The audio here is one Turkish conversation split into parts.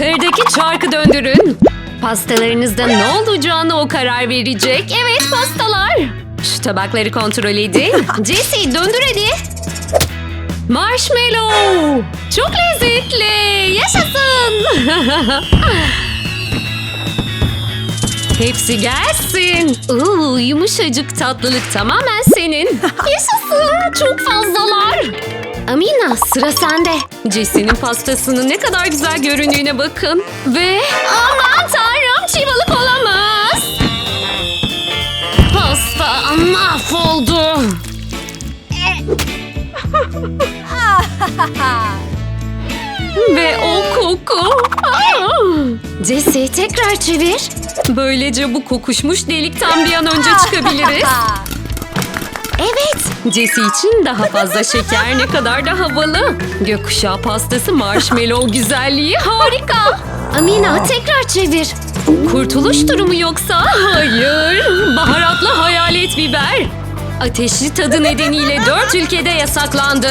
Yukarıdaki çarkı döndürün. Pastalarınızda ne olacağını o karar verecek. Evet pastalar. Şu tabakları kontrol edin. Jesse döndür hadi. Marshmallow. Çok lezzetli. Yaşasın. Hepsi gelsin. Oo, yumuşacık tatlılık tamamen senin. Yaşasın. Çok fazlalar. Amina sıra sende. Jesse'nin pastasının ne kadar güzel göründüğüne bakın. Ve aman tanrım çivalık olamaz. Pasta mahvoldu. Ve o koku. Jesse tekrar çevir. Böylece bu kokuşmuş delikten bir an önce çıkabiliriz. Evet, Jesse için daha fazla şeker ne kadar da havalı. Gökkuşağı pastası marshmallow güzelliği harika. Amina tekrar çevir. Kurtuluş durumu yoksa? Hayır. Baharatlı hayalet biber. Ateşli tadı nedeniyle dört ülkede yasaklandı.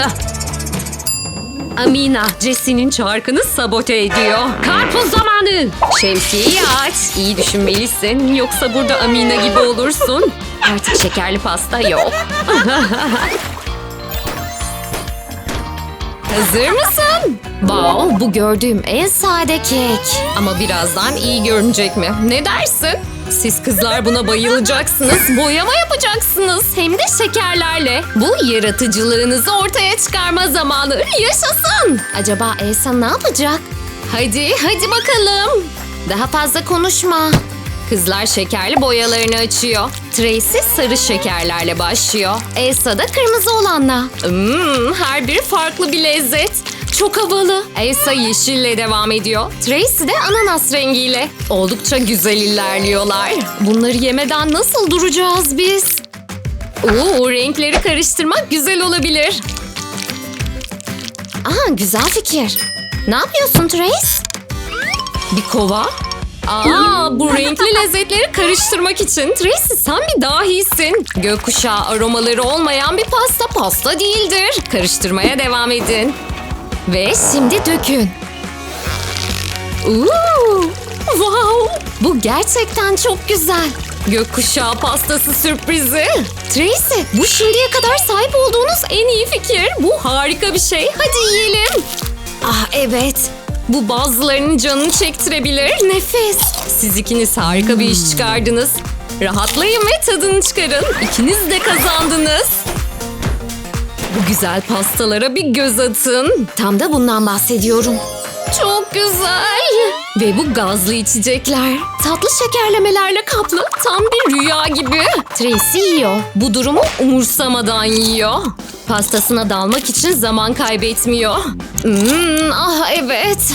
Amina, Jesse'nin çarkını sabote ediyor. Karpuz zamanı. Şemsiyeyi aç. İyi düşünmelisin. Yoksa burada Amina gibi olursun. Artık şekerli pasta yok. Hazır mısın? Wow, bu gördüğüm en sade kek. Ama birazdan iyi görünecek mi? Ne dersin? Siz kızlar buna bayılacaksınız. Boyama yapacaksınız. Hem de şekerlerle. Bu yaratıcılığınızı ortaya çıkarma zamanı. Yaşasın. Acaba Elsa ne yapacak? Hadi, hadi bakalım. Daha fazla konuşma. Kızlar şekerli boyalarını açıyor. Tracy sarı şekerlerle başlıyor. Elsa da kırmızı olanla. Hmm, her biri farklı bir lezzet. Çok havalı. Elsa yeşille devam ediyor. Tracy de ananas rengiyle. Oldukça güzel ilerliyorlar. Bunları yemeden nasıl duracağız biz? Oo, renkleri karıştırmak güzel olabilir. Aa, güzel fikir. Ne yapıyorsun Trace? Bir kova? Aa, bu renkli lezzetleri karıştırmak için. Tracy sen bir dahisin. Gökkuşağı aromaları olmayan bir pasta pasta değildir. Karıştırmaya devam edin. Ve şimdi dökün. Uuu, wow, bu gerçekten çok güzel. Gökkuşağı pastası sürprizi. Tracy, bu şimdiye kadar sahip olduğunuz en iyi fikir. Bu harika bir şey. Hadi yiyelim. Ah evet. Bu bazılarının canını çektirebilir. Nefis. Siz ikiniz harika bir iş çıkardınız. Rahatlayın ve tadını çıkarın. İkiniz de kazandınız. Bu güzel pastalara bir göz atın. Tam da bundan bahsediyorum. Çok güzel. Ve bu gazlı içecekler. Tatlı şekerlemelerle kaplı tam bir rüya gibi. Tracy yiyor. Bu durumu umursamadan yiyor. Pastasına dalmak için zaman kaybetmiyor. Hmm, ah evet.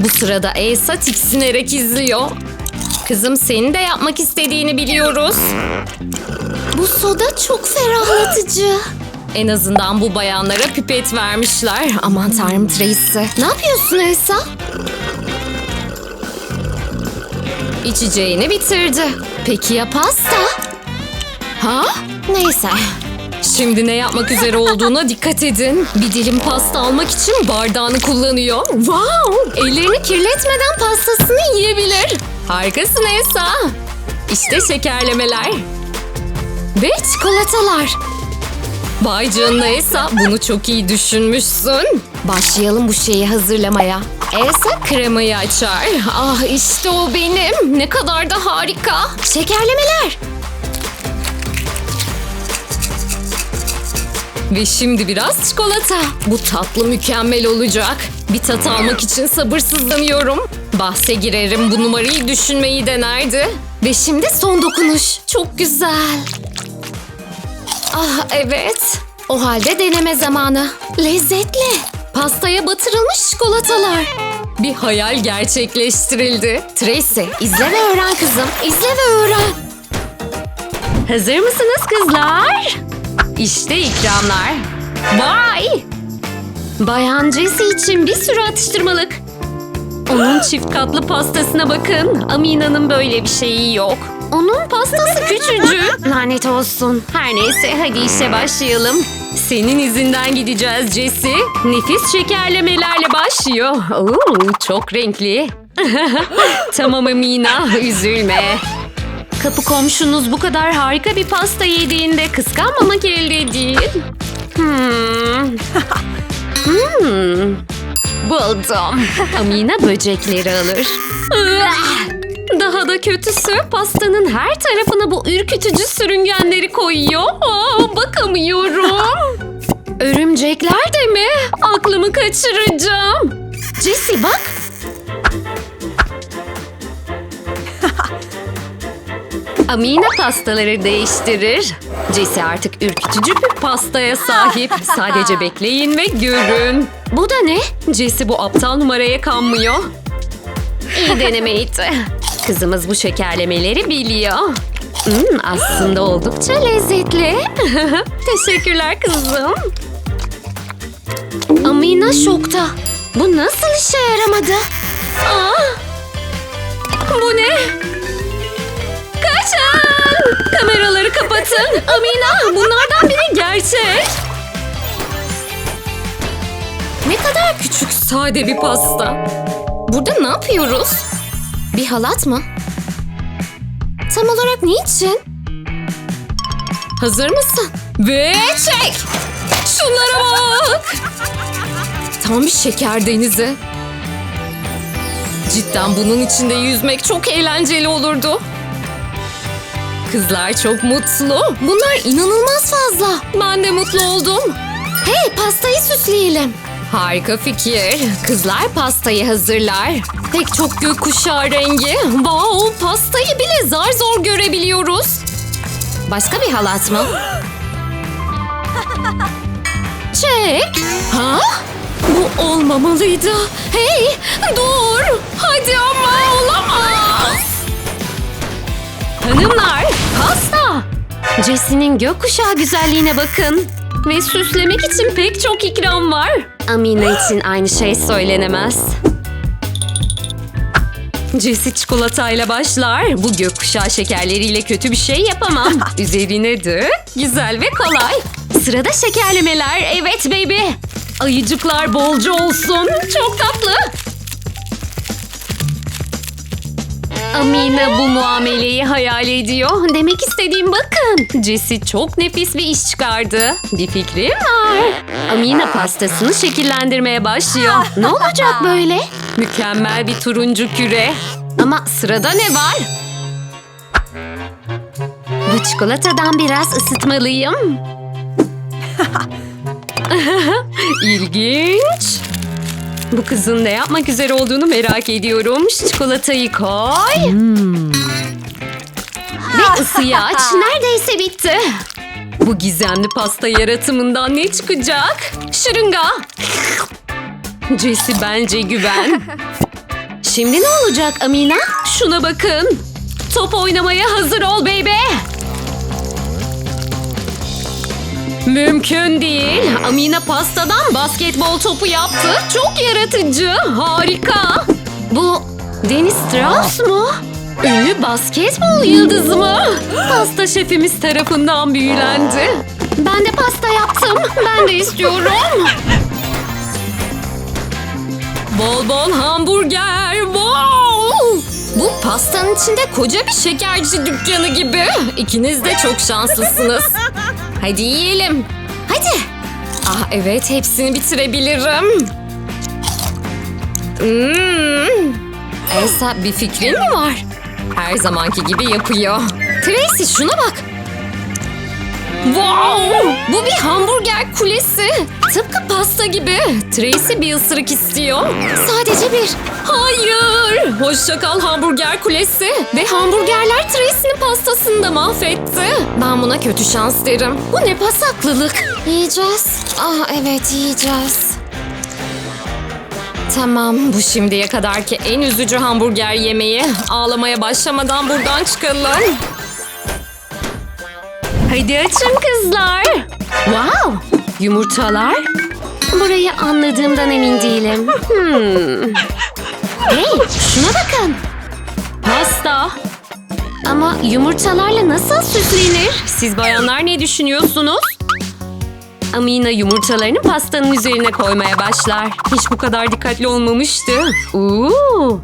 Bu sırada Elsa tiksinerek izliyor. Kızım senin de yapmak istediğini biliyoruz. Bu soda çok ferahlatıcı. En azından bu bayanlara pipet vermişler. Aman tanrım Tracy. Ne yapıyorsun Elsa? İçeceğini bitirdi. Peki ya pasta? Ha? Neyse. Şimdi ne yapmak üzere olduğuna dikkat edin. Bir dilim pasta almak için bardağını kullanıyor. Wow! Ellerini kirletmeden pastasını yiyebilir. Harikasın Elsa. İşte şekerlemeler. Ve çikolatalar. Vay canına Elsa, bunu çok iyi düşünmüşsün. Başlayalım bu şeyi hazırlamaya. Elsa kremayı açar. Ah işte o benim. Ne kadar da harika. Şekerlemeler. Ve şimdi biraz çikolata. Bu tatlı mükemmel olacak. Bir tat almak için sabırsızlanıyorum. Bahse girerim bu numarayı düşünmeyi denerdi. Ve şimdi son dokunuş. Çok güzel. Ah evet. O halde deneme zamanı. Lezzetli. Pastaya batırılmış çikolatalar. Bir hayal gerçekleştirildi. Tracy izle ve öğren kızım. İzle ve öğren. Hazır mısınız kızlar? İşte ikramlar. Vay! Bayan Jessie için bir sürü atıştırmalık. Onun çift katlı pastasına bakın. Amina'nın böyle bir şeyi yok. Onun pastası küçücük. Lanet olsun. Her neyse hadi işe başlayalım. Senin izinden gideceğiz Jesse. Nefis şekerlemelerle başlıyor. Oo, çok renkli. tamam Amina, üzülme. Kapı komşunuz bu kadar harika bir pasta yediğinde kıskanmamak elde değil. Hmm. Hmm. Buldum. Amina böcekleri alır. Daha da kötüsü pastanın her tarafına bu ürkütücü sürüngenleri koyuyor. Aa, bakamıyorum. Örümcekler de mi? Aklımı kaçıracağım. Jessie bak. Amina pastaları değiştirir. Jessie artık ürkütücü bir pastaya sahip. Sadece bekleyin ve görün. Bu da ne? Jessie bu aptal numaraya kanmıyor. İyi denemeydi. Kızımız bu şekerlemeleri biliyor. Hmm, aslında oldukça lezzetli. Teşekkürler kızım. Amina şokta. Bu nasıl işe yaramadı? Aa, bu ne? Kaçın! Kameraları kapatın. Amina bunlardan biri gerçek. Ne kadar küçük sade bir pasta. Burada ne yapıyoruz? Bir halat mı? Tam olarak niçin? Hazır mısın? Ve çek! Şunlara bak! Tam bir şeker denizi. Cidden bunun içinde yüzmek çok eğlenceli olurdu. Kızlar çok mutlu. Bunlar inanılmaz fazla. Ben de mutlu oldum. Hey pastayı süsleyelim. Harika fikir. Kızlar pastayı hazırlar. Pek çok gökkuşağı rengi. Wow, pastayı bile zar zor görebiliyoruz. Başka bir halat mı? Çek. Ha? Bu olmamalıydı. Hey, dur. Hadi ama olamaz. Hanımlar, pasta. Jesse'nin gökkuşağı güzelliğine bakın. Ve süslemek için pek çok ikram var. Amina için aynı şey söylenemez. Jessie çikolatayla başlar. Bu gökkuşağı şekerleriyle kötü bir şey yapamam. Üzerine dök. Güzel ve kolay. Sırada şekerlemeler. Evet baby. Ayıcıklar bolca olsun. Çok tatlı. Amina bu muameleyi hayal ediyor. Demek istediğim bakın. Jessie çok nefis bir iş çıkardı. Bir fikrim var. Amina pastasını şekillendirmeye başlıyor. Ne olacak böyle? Mükemmel bir turuncu küre. Ama sırada ne var? Bu çikolatadan biraz ısıtmalıyım. İlginç. Bu kızın ne yapmak üzere olduğunu merak ediyorum. Şu çikolatayı koy. Ve ısıyı aç. Neredeyse bitti. Bu gizemli pasta yaratımından ne çıkacak? Şırınga. Jessie bence güven. Şimdi ne olacak Amina? Şuna bakın. Top oynamaya hazır ol baby. Mümkün değil. Amina pastadan basketbol topu yaptı. Çok yaratıcı. Harika. Bu Deniz Strauss mu? Ünlü basketbol yıldızı mı? Pasta şefimiz tarafından büyülendi. Ben de pasta yaptım. Ben de istiyorum. Bol bol hamburger. Wow! Bu pastanın içinde koca bir şekerci dükkanı gibi. İkiniz de çok şanslısınız. Hadi yiyelim. Hadi. Ah evet hepsini bitirebilirim. Hmm. Elsa bir fikrin mi var? Her zamanki gibi yapıyor. Tracy şuna bak. Wow! Bu bir hamburger kulesi. Tıpkı pasta gibi. Tracy bir ısırık istiyor. Sadece bir. Hayır! Hoşça kal hamburger kulesi. Ve hamburgerler Tracy'nin pastasını da mahvetti. Ben buna kötü şans derim. Bu ne pasaklılık. Yiyeceğiz. Ah evet yiyeceğiz. Tamam bu şimdiye kadarki en üzücü hamburger yemeği. Ağlamaya başlamadan buradan çıkalım. Hadi açın kızlar. Wow! Yumurtalar. Burayı anladığımdan emin değilim. Hmm. Hey, şuna bakın. Pasta. Ama yumurtalarla nasıl süslenir? Siz bayanlar ne düşünüyorsunuz? Amina yumurtalarını pastanın üzerine koymaya başlar. Hiç bu kadar dikkatli olmamıştı. Oo.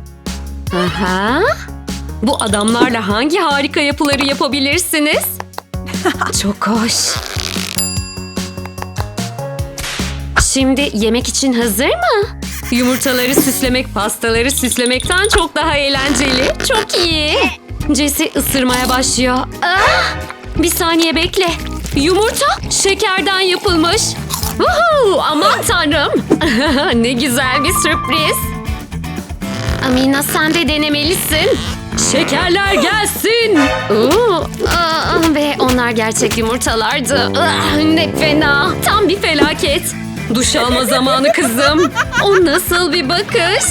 Aha. Bu adamlarla hangi harika yapıları yapabilirsiniz? Çok hoş. Şimdi yemek için hazır mı? Yumurtaları süslemek pastaları süslemekten çok daha eğlenceli. Çok iyi. Jesse ısırmaya başlıyor. Ah! Bir saniye bekle. Yumurta şekerden yapılmış. Uhu, aman tanrım. ne güzel bir sürpriz. Amina sen de denemelisin. Şekerler gelsin. Oo, aa, ve onlar gerçek yumurtalardı. Ah, ne fena. Tam bir felaket. Duş alma zamanı kızım. O nasıl bir bakış?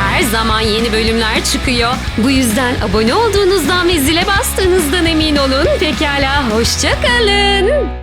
Her zaman yeni bölümler çıkıyor. Bu yüzden abone olduğunuzdan ve zile bastığınızdan emin olun. Pekala, hoşça kalın.